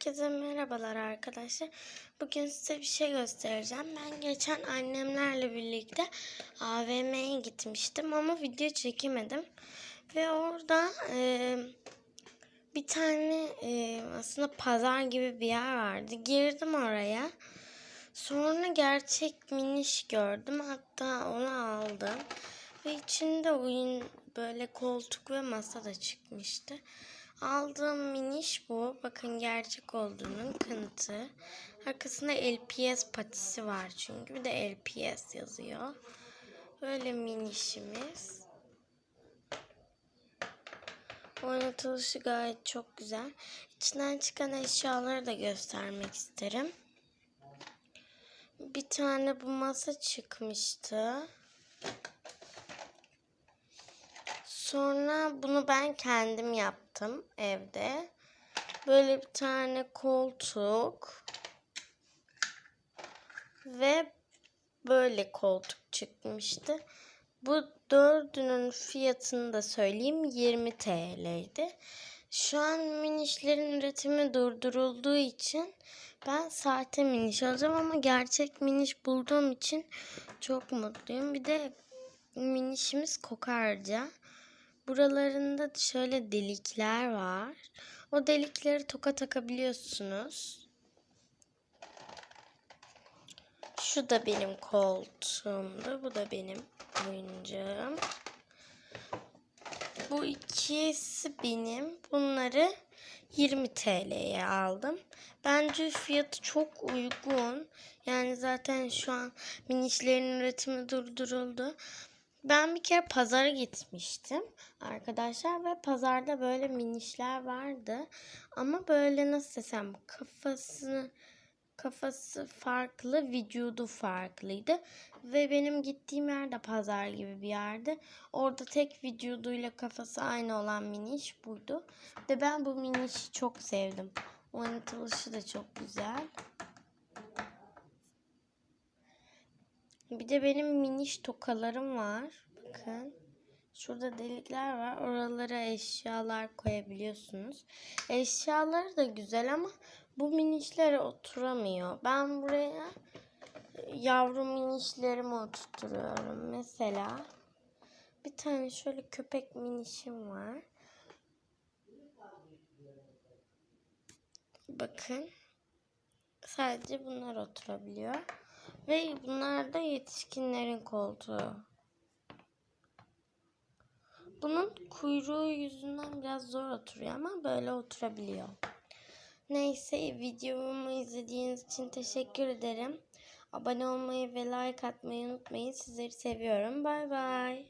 Herkese merhabalar arkadaşlar. Bugün size bir şey göstereceğim. Ben geçen annemlerle birlikte AVM'ye gitmiştim ama video çekemedim. Ve orada e, bir tane e, aslında pazar gibi bir yer vardı. Girdim oraya. Sonra gerçek miniş gördüm. Hatta onu aldım. Ve içinde oyun böyle koltuk ve masa da çıkmıştı. Aldığım miniş bu. Bakın gerçek olduğunun kanıtı. Arkasında LPS patisi var çünkü. Bir de LPS yazıyor. Böyle minişimiz. Oynatılışı gayet çok güzel. İçinden çıkan eşyaları da göstermek isterim. Bir tane bu masa çıkmıştı. Sonra bunu ben kendim yaptım evde. Böyle bir tane koltuk ve böyle koltuk çıkmıştı. Bu dördünün fiyatını da söyleyeyim 20 TL'ydi. Şu an minişlerin üretimi durdurulduğu için ben sahte miniş alacağım ama gerçek miniş bulduğum için çok mutluyum. Bir de minişimiz kokarca. Buralarında şöyle delikler var. O delikleri toka takabiliyorsunuz. Şu da benim koltuğumdu. Bu da benim oyuncağım. Bu ikisi benim. Bunları 20 TL'ye aldım. Bence fiyatı çok uygun. Yani zaten şu an minişlerin üretimi durduruldu. Ben bir kere pazara gitmiştim arkadaşlar ve pazarda böyle minişler vardı. Ama böyle nasıl desem kafasını kafası farklı, vücudu farklıydı. Ve benim gittiğim yer de pazar gibi bir yerdi. Orada tek vücuduyla kafası aynı olan miniş buydu. Ve ben bu minişi çok sevdim. Oynatılışı da çok güzel. Bir de benim miniş tokalarım var. Bakın. Şurada delikler var. Oralara eşyalar koyabiliyorsunuz. Eşyaları da güzel ama bu minişlere oturamıyor. Ben buraya yavru minişlerimi oturtuyorum. Mesela bir tane şöyle köpek minişim var. Bakın. Sadece bunlar oturabiliyor. Ve bunlar da yetişkinlerin koltuğu. Bunun kuyruğu yüzünden biraz zor oturuyor ama böyle oturabiliyor. Neyse videomu izlediğiniz için teşekkür ederim. Abone olmayı ve like atmayı unutmayın. Sizleri seviyorum. Bay bay.